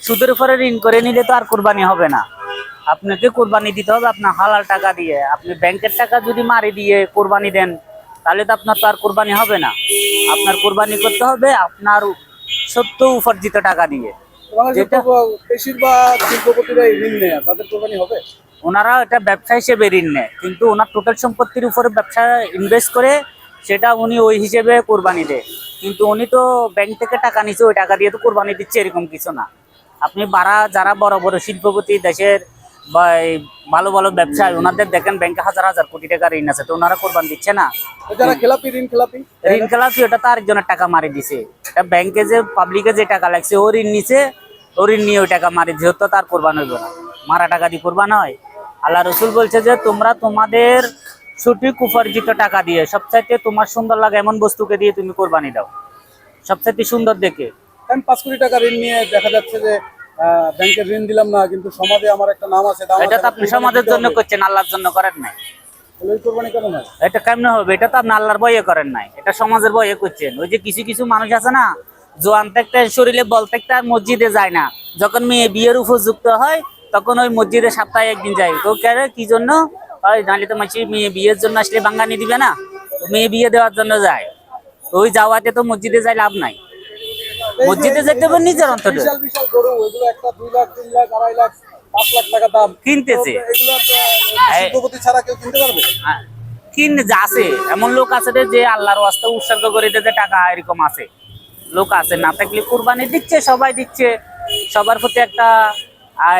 সুদের উপরে ঋণ করে নিলে তো আর কোরবানি হবে না। আপনাকে কোরবানি দিতে হবে আপনার হালাল টাকা দিয়ে। আপনি ব্যাংকের টাকা যদি মারি দিয়ে কোরবানি দেন তাহলে তো আপনার তো আর কোরবানি হবে না। আপনার কোরবানি করতে হবে আপনার সত্য উপার্জিত টাকা দিয়ে। বাংলাদেশের যেটা- তো বেশিরভাগ শিল্পপতিরাই ঋণ নেয় তাদের কোরবানি হবে? ওনারা এটা ব্যবসা হিসেবে ঋণ নেয় কিন্তু ওনার টোটাল সম্পত্তির উপরে ব্যবসা ইনভেস্ট করে সেটা উনি ওই হিসেবে কোরবানি দেয়। কিন্তু উনি তো ব্যাংক থেকে টাকা নিচ্ছে ওই টাকা দিয়ে তো কোরবানি দিচ্ছে এরকম কিছু না। আপনি বারা যারা বড় বড় শিল্পপতি দেশের ভালো ভালো ব্যবসায় ওনাদের দেখেন ব্যাংকে হাজার হাজার কোটি টাকা ঋণ আছে তো ওনারা কোরবান দিচ্ছে না? খেলাপি ঋণ খেলাপি? ঋণ খেলাপি ওটা তো আরেকজনের টাকা মারি দিছে। এটা ব্যাংকে যে পাবলিকে যে টাকা লাগছে ও ঋণ নিছে ও ঋণ নিয়ে ওই টাকা মারি দিছে তো তার কোরবান হইব না। মারা টাকা দিয়ে কোরবান হয়। আল্লাহ রসুল বলছে যে তোমরা তোমাদের সঠিক উপার্জিত টাকা দিয়ে সবচাইতে তোমার সুন্দর লাগে এমন বস্তুকে দিয়ে তুমি কোরবানি দাও। সবচাইতে সুন্দর দেখে। পাঁচ কোটি টাকা ঋণ নিয়ে দেখা যাচ্ছে যে ব্যাংকের ঋণ দিলাম না কিন্তু সমাজে আমার একটা নাম আছে এটা তো আপনি সমাজের জন্য করছেন আল্লাহর জন্য করেন নাই। তাহলে কেমন হয়? এটা কেমনে হবে? এটা তো আপনি আল্লাহর বইয়ে করেন নাই। এটা সমাজের বইয়ে করছেন। ওই যে কিছু কিছু মানুষ আছে না জোয়ান থাকতে শরীরে বল থাকতে আর মসজিদে যায় না। যখন মেয়ে বিয়ের উপযুক্ত হয় তখন ওই মসজিদে সপ্তাহে একদিন যায়। তো কেন কি জন্য? ওই নাহলে তো মাসি মেয়ে বিয়ের জন্য আসলে বাঙ্গানি দিবে না। মেয়ে বিয়ে দেওয়ার জন্য যায়। ওই যাওয়াতে তো মসজিদে যাই লাভ নাই। মসজিদে যেতে হবে নিজের অন্তরে। বিশাল বিশাল গরু একটা দুই লাখ তিন লাখ আড়াই লাখ পাঁচ লাখ টাকা দাম। কিনতেছে। এগুলো ছাড়া কেউ কিনতে পারবে? হ্যাঁ, কিন যা আছে। এমন লোক আছে যে আল্লাহর ওয়াস্তে উৎসর্গ করে দিতে টাকা এরকম আছে। লোক আছে না থাকলে কুরবানি দিচ্ছে সবাই দিচ্ছে। সবার প্রতি একটা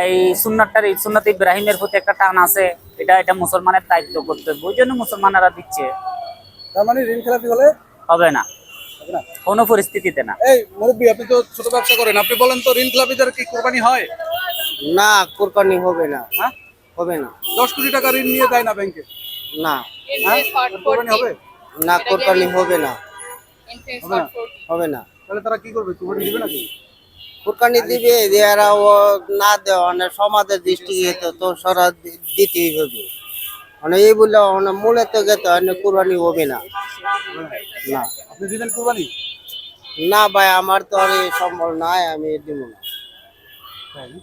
এই সুন্নাতটার সুন্নাত ইব্রাহিমের প্রতি একটা টান আছে। এটা এটা মুসলমানের দায়িত্ব করতে হবে। ওই জন্য মুসলমানেরা দিচ্ছে। তার মানে ঋণ খেলাপি হলে? হবে না। কোনো পরিস্থিতিতে না। এই মুরব্বী আপনি তো ছোট ব্যবসা করেন। আপনি বলেন তো ঋণ খেলাপিদের কি কোরবানি হয়? না কোরবানি হবে না। হ্যাঁ? হবে না। দশ কোটি টাকা ঋণ নিয়ে দেয় না ব্যাংকে? না। হ্যাঁ? কোরবানি হবে? না কোরবানি হবে না। হবে না? হবে না। তাহলে তারা কি করবে? কোরবানি দিবে নাকি? কোরবানি দিবে এরা ও না দেওয়া মানে সমাজের দৃষ্টিতে তো সরা দিতেই হবে। মানে এই বললে মানে মূলে তো গেতে কোরবানি হবে না। না। আপনি দিবেন কুরবানি? না ভাই আমার তো আর সম্বল নাই আমি দিব না। আছে